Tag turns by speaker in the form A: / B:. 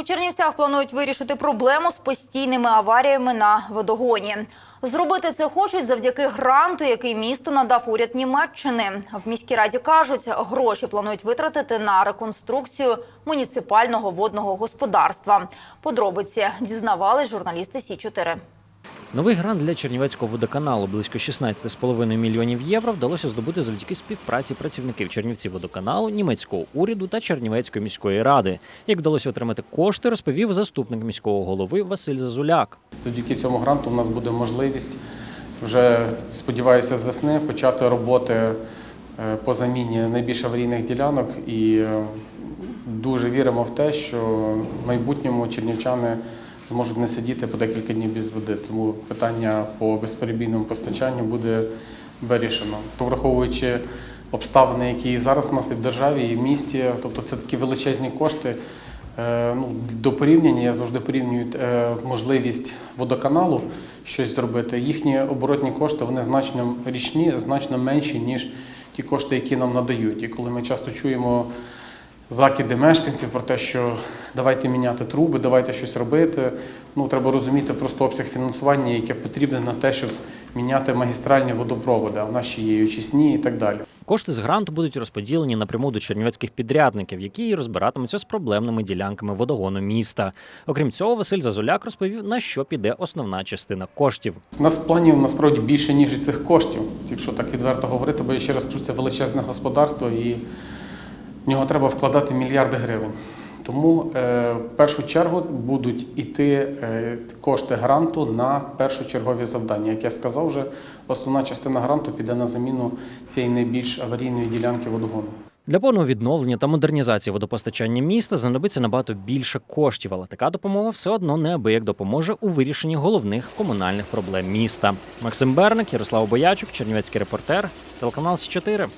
A: У Чернівцях планують вирішити проблему з постійними аваріями на водогоні. Зробити це хочуть завдяки гранту, який місто надав уряд Німеччини. В міській раді кажуть, гроші планують витратити на реконструкцію муніципального водного господарства. Подробиці дізнавались журналісти Сі 4
B: Новий грант для Чернівецького водоканалу близько 16,5 мільйонів євро вдалося здобути завдяки співпраці працівників Чернівців водоканалу, німецького уряду та Чернівецької міської ради. Як вдалося отримати кошти, розповів заступник міського голови Василь Зазуляк.
C: Завдяки цьому гранту у нас буде можливість вже сподіваюся з весни почати роботи е, по заміні найбільш аварійних ділянок і е, дуже віримо в те, що в майбутньому чернівчани зможуть не сидіти по декілька днів без води. Тому питання по безперебійному постачанню буде вирішено. Враховуючи обставини, які зараз у нас і в державі, і в місті, тобто це такі величезні кошти. Е, Ну, до порівняння я завжди порівнюю е, можливість водоканалу щось зробити. Їхні оборотні кошти вони значно річні, значно менші, ніж ті кошти, які нам надають. І коли ми часто чуємо закиди мешканців про те, що давайте міняти труби, давайте щось робити. Ну, треба розуміти просто обсяг фінансування, яке потрібне на те, щоб міняти магістральні водопроводи, а в нас ще є очисні і так далі.
B: Кошти з гранту будуть розподілені напряму до чернівецьких підрядників, які розбиратимуться з проблемними ділянками водогону міста. Окрім цього, Василь Зазуляк розповів, на що піде основна частина коштів.
C: У нас планів насправді більше, ніж цих коштів, якщо так відверто говорити, бо я ще раз кажу, це величезне господарство і в нього треба вкладати мільярди гривень. Тому е, в першу чергу будуть іти е, кошти гранту на першочергові завдання. Як я сказав, вже основна частина гранту піде на заміну цієї найбільш аварійної ділянки водогону.
B: Для повного відновлення та модернізації водопостачання міста знадобиться набагато більше коштів, але така допомога все одно неабияк допоможе у вирішенні головних комунальних проблем міста. Максим Берник, Ярослав Боячук, Чернівецький репортер, телеканал С 4